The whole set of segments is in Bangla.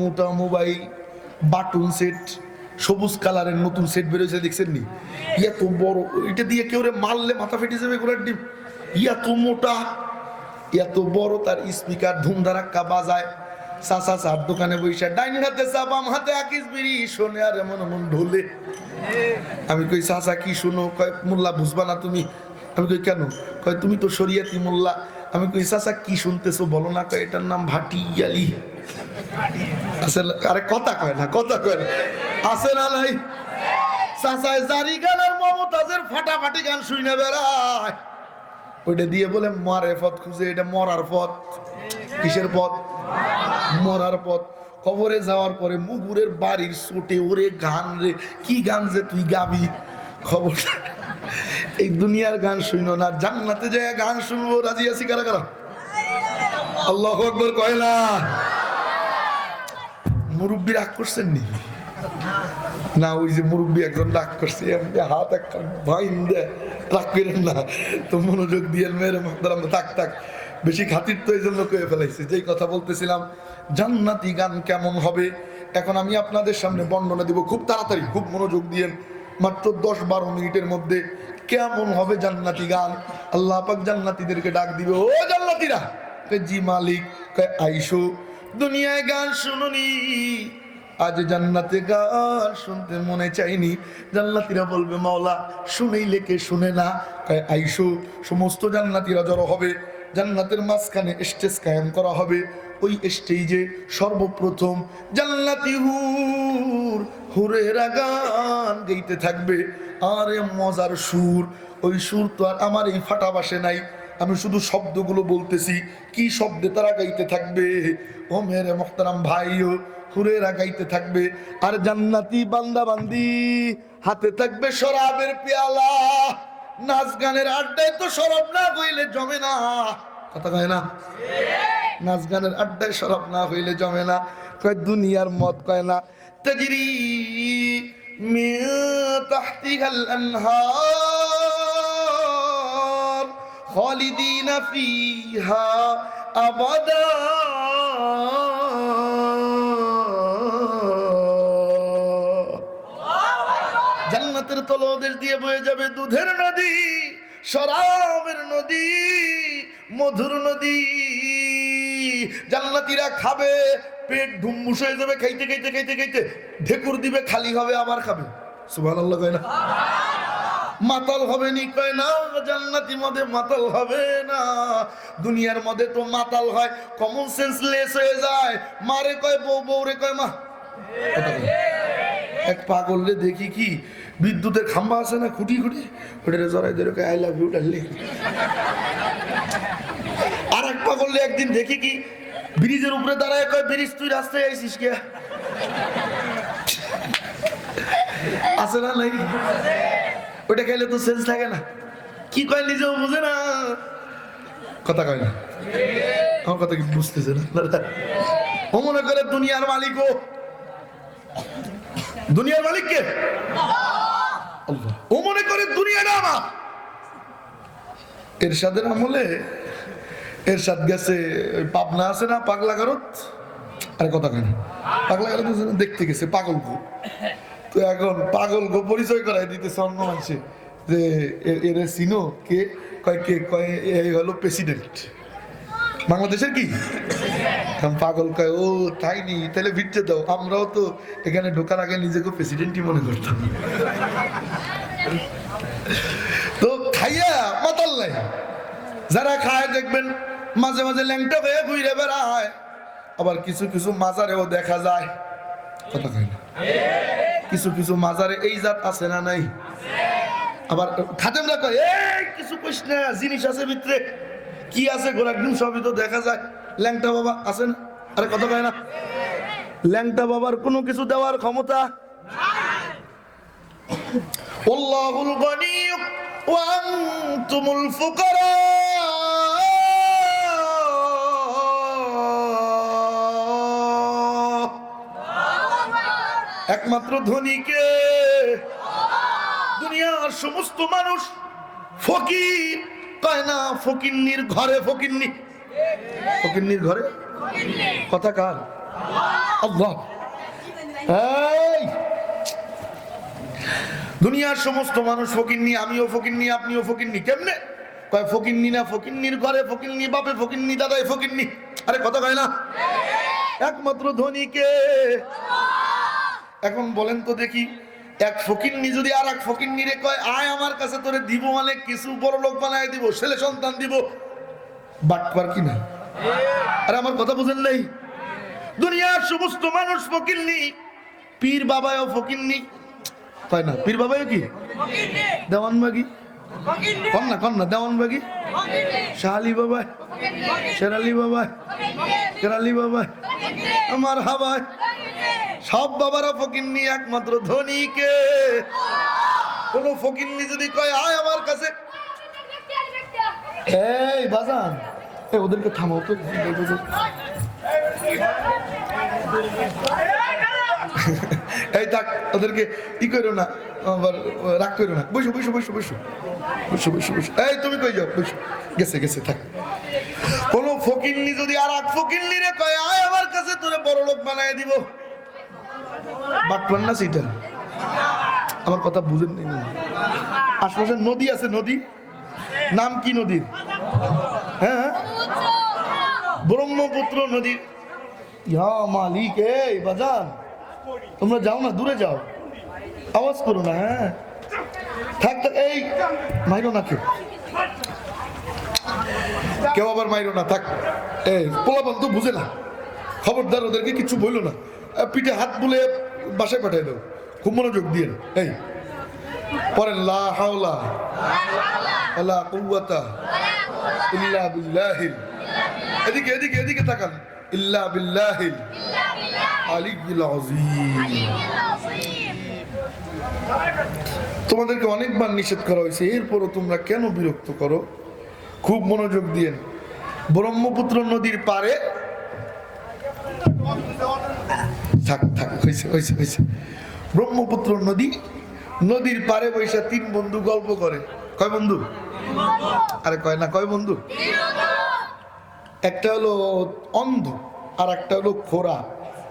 মোটা মোবাইল, বাটন সেট সবুজ কালারের নতুন সেট বেরোয়েছে দেখছেন নি? এত বড়, এটা দিয়ে কেউ মারলে মাথা ফেটে যাবে ঘোড়ার ডিম। এত মোটা এত বড়, তার স্পিকার ধুমধারাক্কা বাজায়। দোকানে ডাইন হাতে হাতে শোনে আর এমন এমন ঢোলে। আমি কই চাচা কি শুনো? কয়, মোল্লা, বুঝবা না তুমি। আমি কই, কেন? কয়, তুমি তো শরিয়াতি মোল্লা। আমি কই চাচা কি শুনতেছো বলো না? কয়, এটার নাম ভাটিয়ালি। আরে কথা কয় না, কথা কয় না। আছে না নাই চাচায় জারি গান আর মমতাজের ফাটাফাটি গান শুনে বেড়ায়। ওইটা দিয়ে বলে মারে পথ খুঁজে, এটা মরার পথ। কিসের পথ? মরার পথ। কবরে যাওয়ার পরে মুগুরের বাড়ির চোটে ওরে গান রে, কি গান যে তুই গাবি? খবর এই দুনিয়ার গান শুনো না, জান্নাতে যায় গান শুনব, রাজি আছি কারা কারা? আল্লাহ আকবর কয় না। মুরব্বী রাগ করছেন নি? না, ওই যে মুরব্বী একজন রাগ করছে এমনি হাত একটা ভাইন দে, রাগ করেন না। তো মনোযোগ দিয়ে মেয়ের মাতারাম থাক থাক। বেশি খাতির তো এই জন্য কয়ে ফেলাইছে। যেই কথা বলতেছিলাম, জান্নাতি গান কেমন হবে? এখন আমি আপনাদের সামনে বর্ণনা দিব খুব তাড়াতাড়ি, খুব মনোযোগ দিয়ে। মাত্র দশ বারো মিনিটের মধ্যে কেমন হবে জান্নাতি গান? আল্লাহ পাক জান্নাতিদেরকে ডাক দিবে, ও জান্নাতিরা! জি মালিক। আইসো। দুনিয়ায় গান শুনুনি। আজ জান্নাতে গান শুনতে মনে চাইনি। জান্নাতিরা বলবে, মাওলা শুনেই লেকে শুনে না? আইসো, সমস্ত জান্নাতিরা জড়ো হবে। জান্নাতের মাঝখানে স্টেজ কায়েম করা হবে। ওই স্টেজে সর্বপ্রথম জান্নাতি হুর, হুরেরা গান গাইতে থাকবে। আরে মজার সুর, ওই সুর তো আর আমার এই ফাটা বাসে নাই। আমি শুধু শব্দগুলো বলতেছি, কি শব্দে তারা গাইতে থাকবে? ও মেরে মোহতারাম ভাইও হুরেরা গাইতে থাকবে। আর জান্নাতি বান্দা বান্দি, হাতে থাকবে শরাবের পেয়ালা। নাচ গানের আড্ডায় তো শরাব না হইলে জমে না। কথা কয় না? নাচ গানের আড্ডায় শরাব না হইলে জমে না। কয় দুনিয়ার মত কয় না? তজরি মিন তাহতিহাল আনহার। খালিদিন ফিহা আবাদা। জান্নাতের তলদেশ দিয়ে বয়ে যাবে দুধের নদী, শরাবের নদী, মধুর নদী। জান্নাতীরা খাবে, পেট ঢুমুস হয়ে যাবে, খাইতে খাইতে খাইতে খাইতে, ঢেকুর দিবে, খালি হবে, আবার খাবে। সুভান আল্লাহ কয় না? মাতাল হবে নি? কয় না, জান্নাতি মধ্যে মাতাল হবে না। দুনিয়ার মধ্যে তো মাতাল হয় কমন সেন্স লেস হয়ে যায়। মারে কয়, বউ বউ রে কয়, মা। এক পাগললে দেখি কি? বিদ্যুতের খাম্বা আছে না, খুঁটি খুঁটি? ওটা জড়াই ধরে আই লাভ ইউ ডাললে আর এক পাগললে একদিন দেখি কি? ব্রিজের উপরে দাঁড়ায় কয়, ব্রিজ, তুই রাস্তায় আইসিস কে? আছে না নাই? ওটা খাইলে তো সেন্স থাকে না। কি কয় নিজেও বুঝে না। কথা কয় না। আমার কথা কি বুঝতেছে না? ও মনে করে দুনিয়ার মালিক ও। দুনিয়ার মালিক কে? ও মনে করে দুনিয়াটা আমার। এরশাদের আমলে, এরশাদ গেছে, ওই পাবনা আছে না পাগলা গারত আরে কথা কেন পাগলা গারত দেখতে গেছে, পাগল তো এখন পাগল গো পরিচয় করাই দিতেছে অন্য মানুষে যে এরে চিনো কে? কয় কে? কয় এই হলো প্রেসিডেন্ট। বাংলাদেশের কি? পাগল কয়, ও, তাই নি, তাহলে ভিড়তে দাও, আমরাও তো এখানে ঢোকার আগে নিজেকে প্রেসিডেন্টই মনে করতাম। তো খাইয়া মাতাল নাই। যারা খায় দেখবেন মাঝে মাঝে ল্যাংটা হয়ে ঘুরে বেড়ায়। আবার কিছু কিছু মাজারেও দেখা যায়। কথা কয় না। কিছু কিছু মাজারে এই জাত আছে না নাই? আবার খাতেমরা কয়, এই, কিছু কইস জিনিস আছে ভিতরে। কি আছে ডিম সবই তো দেখা যায়। ল্যাংটা বাবা আছে না? আরে কথা কয় না। ল্যাংটা বাবার কোনো কিছু দেওয়ার ক্ষমতা আল্লাহুল গনি ওয়া আনতুমুল ফুকারা। একমাত্র ধনীকে দুনিয়ার সমস্ত মানুষ ফকির। কয় না, ফকিন্নির ঘরে ফকিন্নি? ফকিন্নির ঘরে? কথা কার? দুনিয়ার সমস্ত মানুষ ফকিন্নি, আমিও ফকিন্নি, আপনিও ফকিন্নি, কেমনে? কয় ফকিন্নি না ফকিন্নির ঘরে, ফকিন্নি বাপে, ফকিন্নি দাদাই ফকিন্নি? আরে কথা কয় না। একমাত্র ধনীকে এখন বলেন তো দেখি এক ফকিন্নি যদি আর এক ফকিন্নি রে কয় আয় আমার কাছে তোরে দিব মানে কিছু বড় লোক বানায় দিব ছেলে সন্তান দিব। বাটপার কি না? আরে আমার কথা বুঝেন নাই? দুনিয়ার সমস্ত মানুষ ফকিন্নি পীর বাবাও ফকিন্নি। তাই না পীর বাবাও কি? দেওয়ান বাগি কন্যা কন্যা দেওয়ান বাগি শাহালি বাবা শেরালি বাবা কেরালি বাবা আমার হাবায়। সব বাবারা ফকিন্নি একমাত্র ধনীকে। কোন ফকিন্নি যদি কয় আয় আমার কাছে। এই বাজান। এই ওদেরকে থামাও তো। এই থাক ওদেরকে ই করো না আবার রাগ করো না। বসো বসো বসো বসো। বসো বসো বসো। এই তুমি কই যাও? বসো। গেছে গেছে থাক। কোন ফকিন্নি যদি আর এক ফকিন্নি রে কয় আয় আমার কাছে তোরে বড় লোক বানায় দিব। বাটপান না সেটা। আমার কথা বুঝেন নি আশপাশে নদী আছে, নদী। নাম কি নদীর? হ্যাঁ হ্যাঁ? ব্রহ্মপুত্র নদীর ইয়া মালিক, এই বাজান, তোমরা যাও না, দূরে যাও। আওয়াজ করো না হ্যাঁ। থাক থাক, এই, মাইরো না কেউ। কেউ আবার মাইরো না, থাক। এই, পোলাপান তো বুঝে না। খবরদার ওদেরকে কিছু বলল না। পিঠে হাত বুলে বাসায় পাঠিয়ে দাও। খুব মনোযোগ দিয়ে এই। পরেন লা হাওলা ওয়ালা কুওয়াতা, ইল্লা বিল্লাহিল। এদিকে এদিকে এদিকে তাকান। ইল্লা বিল্লাহিল। আলিয়্যিল আযীম। তোমাদেরকে অনেকবার নিষেধ করা হয়েছে, এরপরও তোমরা কেন বিরক্ত করো? খুব মনোযোগ দিয়েন ব্রহ্মপুত্র নদীর পারে থাক থাক, হয়েছে হয়েছে হয়েছে। ব্রহ্মপুত্র নদী, নদীর পারে বৈশা তিন বন্ধু গল্প করে। কয় বন্ধু? আরে কয় না, কয় বন্ধু? একটা হলো অন্ধ আর একটা হলো খোরা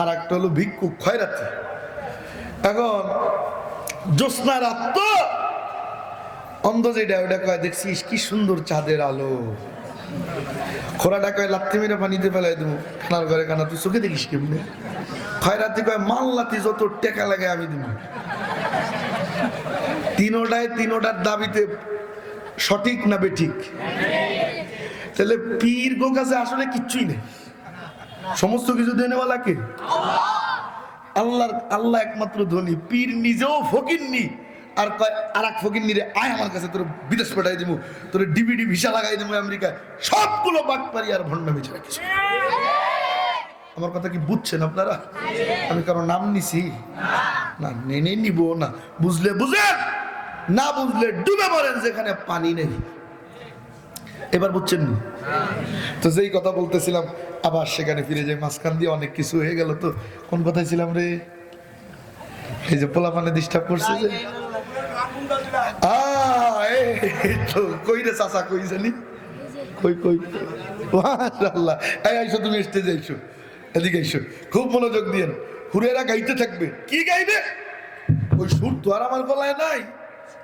আর একটা হলো ভিক্ষুক খয়রাতি। এখন জ্যোৎস্না রাত অন্ধ যেটা ওটা কয়, দেখছিস কি সুন্দর চাঁদের আলো। খোরাটা কয় লাত্তি মেরে পানিতে ফেলাই দেবো। খানার ঘরে কানা তুই চোখে দেখিস কেমনে? খয়রাতি কয়, মাল্লাতি যত টেকা লাগে আমি দিব। তিনোটায় তিনোটার দাবিতে সঠিক না বেঠিক? তাহলে পীর গো কাছে আসলে কিচ্ছুই নেই। সমস্ত কিছু দেনেওয়ালা কে আল্লাহর, আল্লাহ একমাত্র ধনী। পীর নিজেও ফকিরনি আর কয় আর এক ফকিরনি রে আয় আমার কাছে, তোর বিদেশ পাঠাই দিব তোর ডিবিডি ভিসা লাগাই দিব আমেরিকায়। সবগুলো বাট পারি আর ভণ্ডামি ছাড়া কিছু। আমার কথা কি বুঝছেন আপনারা? আমি কারও নাম নিছি? না, নেনে নিব না। বুঝলে বুঝেন, না বুঝলে ডুবে মরেন যেখানে পানি নেই। এবার বুঝছেন? নি? তো যেই কথা বলতেছিলাম, আবার সেখানে ফিরে যাই মাঝখান দিয়ে অনেক কিছু হয়ে গেল তো। কোন কথায় ছিলাম রে? এই যে পোলা মানে ডিস্টার্ব করছে যে। কই রে চাচা, কই জানি? কই কই? মাশাআল্লাহ এই আইসো তুমি স্টেজে আইসো। এদিকে আইসো খুব মনোযোগ দিয়েন হুরেরা গাইতে থাকবে কি গাইবে ওই সুর তো আর আমার গলায় নাই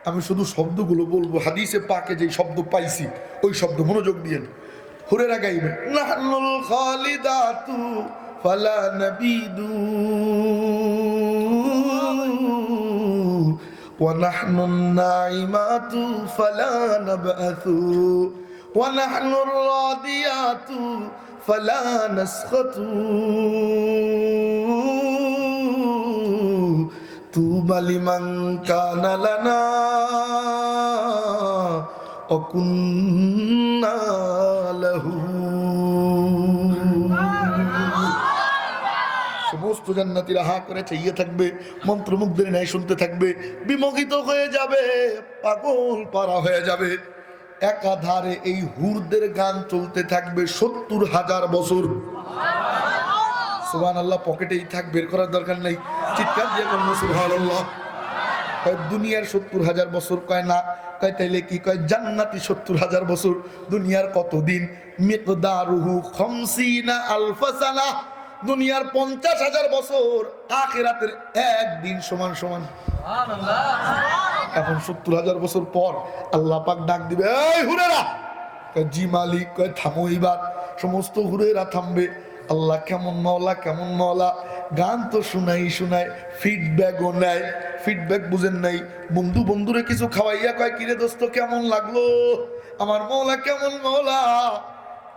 আমি শুধু শব্দগুলো বলবো হাদিসে পাকে যে শব্দ পাইছি ওই শব্দ মনোযোগ দিয়েন হুরেরা গাইবে নাহনুল খালিদাতু ফালা নাবিদু ونحن الناعمات فلا نبعث ونحن الراضيات فلا نسخط طوبى لمن كان لنا وكنا له সমস্ত জান্নাতিরা হা করে চাইয়ে থাকবে মন্ত্রমুগ্ধের ন্যায় শুনতে থাকবে বিমোহিত হয়ে যাবে পাগল পারা হয়ে যাবে একাধারে এই হুরদের গান চলতে থাকবে সত্তর হাজার বছর। সুবহান আল্লাহ পকেটেই থাক বের করার দরকার নেই। চিৎকার দিয়ে বলব সুবহান আল্লাহ দুনিয়ার সত্তর হাজার বছর, কয়, না, কয়, তাইলে কি, কয়, জান্নাতি সত্তর হাজার বছর, দুনিয়ার কতদিন? মেকদারুহু খমসিনা আলফাসানা দুনিয়ার পঞ্চাশ হাজার বছর, আখেরাতের একদিন সমান সমান। এখন সত্তর হাজার বছর পর আল্লাহ পাক ডাক দিবে, এই হুরেরা! জি মালিক, কয়, থামো এবার সমস্ত হুরেরা থামবে। আল্লাহ কেমন মওলা কেমন মওলা। গান তো শুনাই শুনায় ফিডব্যাকও নেয়। ফিডব্যাক বুঝেন নাই। বন্ধু বন্ধুরে কিছু খাওয়াইয়া কয়, কিরে দোস্ত, কেমন লাগল? আমার মওলা কেমন মওলা?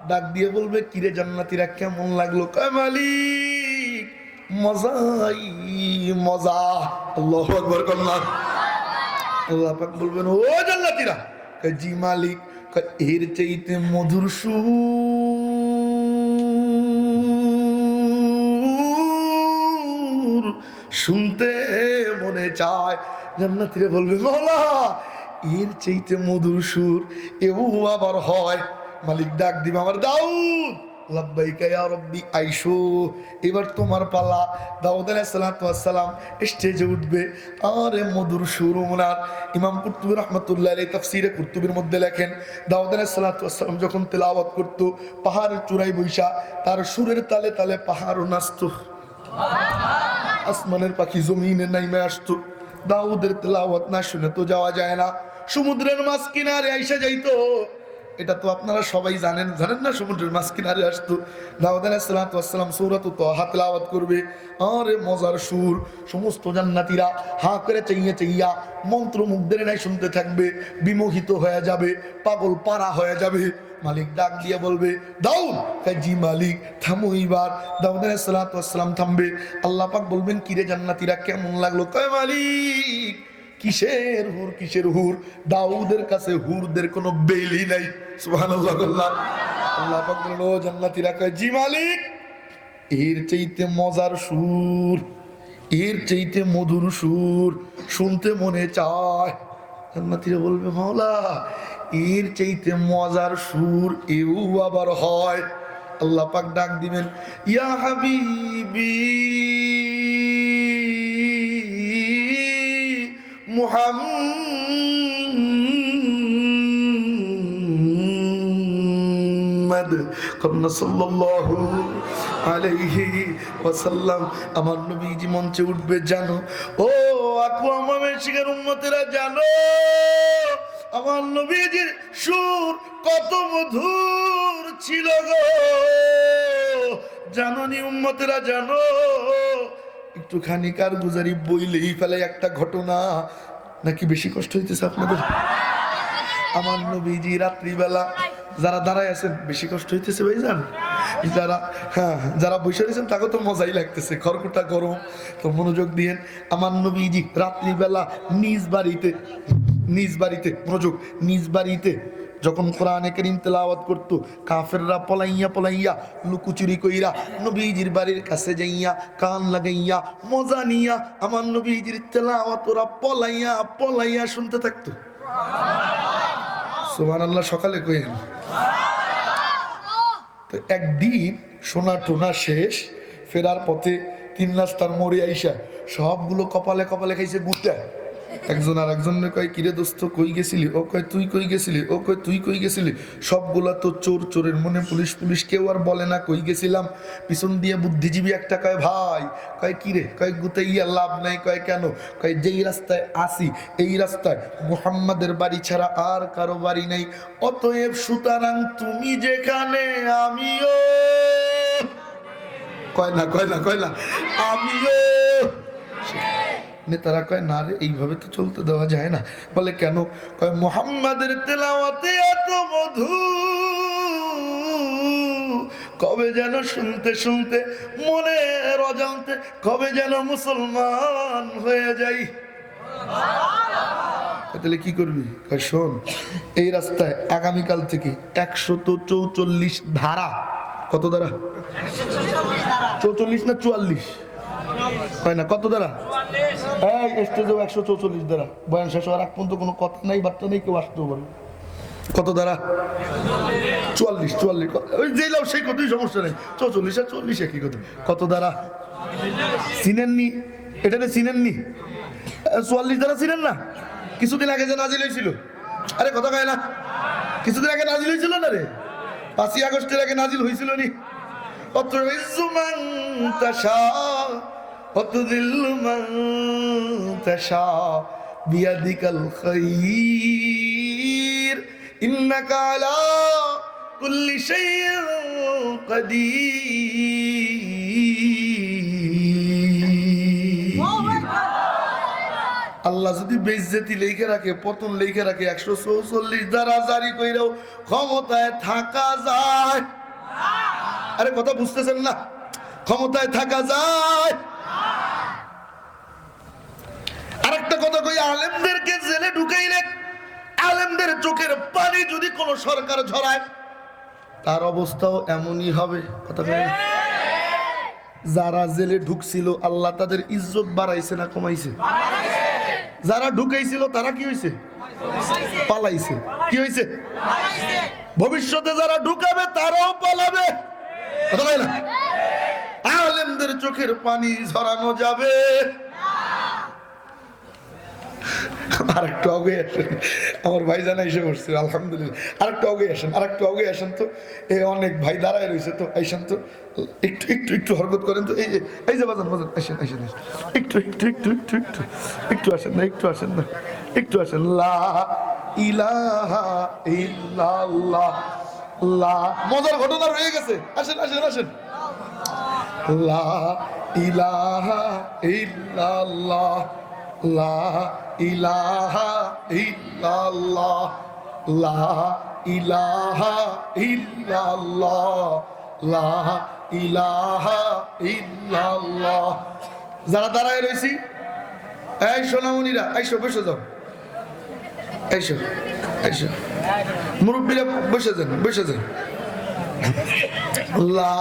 ডাক দিয়ে বলবে, কিরে জান্নাতিরা, কেমন লাগল? কয়, মালিক মজাই মজা। আল্লাহ আকবর করলাম আল্লাহ পাক বলবেন, ও জান্নাতীরা! জি মালিক। এর চাইতে মধুর সুর শুনতে মনে চায়। জান্নাতীরা বলবে মৌলা এর চাইতে মধুর সুর এও আবার হয়। মালিক ডাক দিবে, আমার দাউদ! আইসো। এবার তোমার পালা। দাউদ আলাইহিস সালাতু স্টেজে উঠবে। আরে মধুর সুর ওনার। ইমাম কুরতুবী রাহমাতুল্লাহ আলাইহি তাফসীরে কুরতুবীর মধ্যে লেখেন, দাউদ আলাইহিস সালাতু যখন তেলাওয়াত করত, পাহাড়ের চূড়ায় বৈশা, তার সুরের তালে তালে পাহাড়ও নাচতো। আসমানের পাখি জমিনে নাইমে আসতো। দাউদের তেলাওয়াত না শুনে তো যাওয়া যায় না। সমুদ্রের মাছ কিনারে আইসা যাইতো। এটা তো আপনারা সবাই জানেন। জানেন না? সমুদ্রের মাছ কিনারে আসতো। দাউদ আলাইসালাম সৌরাত তো হাত লাওয়াত করবে। আরে মজার সুর। সমস্ত জান্নাতীরা হা করে চাইয়া চাইয়া মন্ত্র মুগ্ধের নাই শুনতে থাকবে। বিমোহিত হয়ে যাবে। পাগল পাড়া হয়ে যাবে। মালিক ডাক দিয়ে বলবে, দাউদ জি মালিক, থামো এইবার। দাউদ আলাইসালাম থামবে। আল্লাহ পাক বলবেন, কিরে জান্নাতীরা, কেমন লাগল? কয়, মালিক কিসের হুর কিসের হুর? দাউদের কাছে হুরদের কোনো বেলি নাই। কয়, জি মালিক, এর চাইতে মজার সুর, এর চাইতে মধুর সুর শুনতে মনে চায়। বলবে এর মজার সুর এও আবার হয়। আল্লাহ ডাক দিবেন, ইয়া মুহাম্মদ কন্যা সাল্লাল্লাহু আলাইহি ওয়াসাল্লাম। আমার নবীজি মঞ্চে উঠবে, জানো? ও আকু আমার শিকার উম্মতেরা জানো? আমার নবীজির সুর কত মধুর ছিল গো। জাননি উম্মতেরা, জানো? একটুখানি কার গুজারি বইলেই ফেলে একটা ঘটনা। নাকি বেশি কষ্ট হইতেছে আপনাদের? আমার নবীজি রাত্রিবেলা যারা দাঁড়ায় আছেন, বেশি কষ্ট হইতেছে ভাই যান যারা হ্যাঁ যারা বসে রয়েছেন, তাকে তো মজাই লাগতেছে। খড়কুটা গরম। তো মনোযোগ দিয়েন। আমার নবীজি রাত্রিবেলা নিজ বাড়িতে নিজ বাড়িতে, মনোযোগ, নিজ বাড়িতে যখন কোরআনে করিম তেলাওয়াত করতো, কাফেররা পলাইয়া পলাইয়া লুকুচুরি কইরা নবীজির বাড়ির কাছে যাইয়া কান লাগাইয়া মজা নিয়া আমার নবীজির তেলাওয়াত ওরা পলাইয়া পলাইয়া শুনতে থাকতো। সুমান আল্লাহ সকালে কইেন তো একদিন সোনা টোনা শেষ, ফেরার পথে তিন রাস্তার মোড়ে আইসা সবগুলো কপালে কপালে খাইছে গুটা একজন আর একজনের কয়, কিরে দোস্ত, কই গেছিলি? ও কয়, তুই কই গেছিলি? ও কয়, তুই কই গেছিলি? সবগুলা তো চোর, চোরের মনে পুলিশ পুলিশ কেউ আর বলে না, কই গেছিলাম? পিছন দিয়ে বুদ্ধিজীবী একটা কয়, ভাই। কয়, কিরে? কয় গুতে ইয়া লাভ নাই। কয়, কেন? কয়, যেই রাস্তায় আসি, এই রাস্তায় মুহাম্মাদের বাড়ি ছাড়া আর কারও বাড়ি নাই। অতএব সুতরাং তুমি যেখানে, আমিও কয় না কয় না কয় না, আমিও নেতারা কয়, না রে, এইভাবে তো চলতে দেওয়া যায় না। বলে, কেন? কয়, মোহাম্মদের তেলাওয়াতে এত মধু। কবে যেন শুনতে শুনতে মনে রজানতে কবে যেন মুসলমান হয়ে যাই। তাহলে কি করবি? শোন, এই রাস্তায় আগামীকাল থেকে একশত চৌচল্লিশ ধারা। কত ধারা? চৌচল্লিশ না চুয়াল্লিশ? হয় না, কত দ্বারা হ্যাঁ, এই স্টেজেও একশো চৌচল্লিশ দ্বারা বয়ান শেষ হওয়ার আগ পর্যন্ত কোনো কথা নাই, বার্তা নেই, কেউ আসতেও পারে কত দ্বারা চুয়াল্লিশ চুয়াল্লিশ। ওই যেলাম সেই কতই সমস্যা নেই। চৌচল্লিশ আর চল্লিশ একই কথা। কত দ্বারা চিনেননি? এটা চিনেননি? চুয়াল্লিশ দ্বারা চিনেন না? কিছুদিন আগে যে নাজিল হয়েছিল। আরে, কথা কয় না। কিছুদিন আগে নাজিল হয়েছিল না রে? পাঁচই আগস্টের আগে নাজিল হয়েছিল নি। অত্র وتذل من تشاء بيدك الخير إنك على كل شيء قدير আল্লাহ যদি বেজ্জেতি লেখে রাখে পতন লেখে রাখে একশো চৌচল্লিশ দ্বারা জারি কইরাও ক্ষমতায় থাকা যায় আরে কথা বুঝতেছেন না ক্ষমতায় থাকা যায় কই আলেমদেরকে জেলে ঢুকাইলে আলেমদের চোখের পানি যদি কোন সরকার ঝরায়, তার অবস্থাও এমনই হবে। কথা যারা জেলে ঢুকছিল, আল্লাহ তাদের ইজ্জত বাড়াইছে না কমাইছে? যারা ঢুকাইছিল তারা কি হয়েছে পালাইছে। কি হয়েছে ভবিষ্যতে যারা ঢুকাবে, তারাও পালাবে? আলেমদের চোখের পানি ঝরানো যাবে। আর একটু আগে আসেন। আমার ভাই জানা এসে পড়ছে আলহামদুলিল্লাহ। আর একটু আগে আসেন আর আগে আসেন তো। এই অনেক ভাই দাঁড়ায় রয়েছে তো, আইসেন তো। একটু একটু একটু হরকত করেন তো। এই যে এই যে বাজান বাজান আসেন আসেন। একটু একটু একটু একটু একটু। একটু আসেন না, একটু আসেন না। একটু আসেন। লা ইলাহা ইল্লাল্লাহ। লা, মজার ঘটনা রয়ে গেছে। আসেন আসেন আসেন। লা ইলাহা ইল্লাল্লাহ। লা ইলাহা ইল্লাল্লাহ, লা ইলাহা ইল্লাল্লাহ, লা ইলাহা ইল্লাল্লাহ। যারা দাঁড়ায় রয়েছি, এই সোনামণিরা আইসো বসে যাও। আইসো আইসো মুরব্বীরা বসে যান বসে যান। লা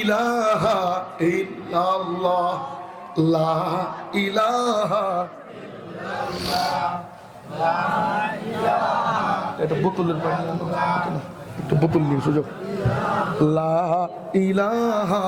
ইলাহা ইল্লাল্লাহ লা ইলাহা এটা বোতলের পানি। একটু বোতল নিয়ে সুযোগ লা ইলাহা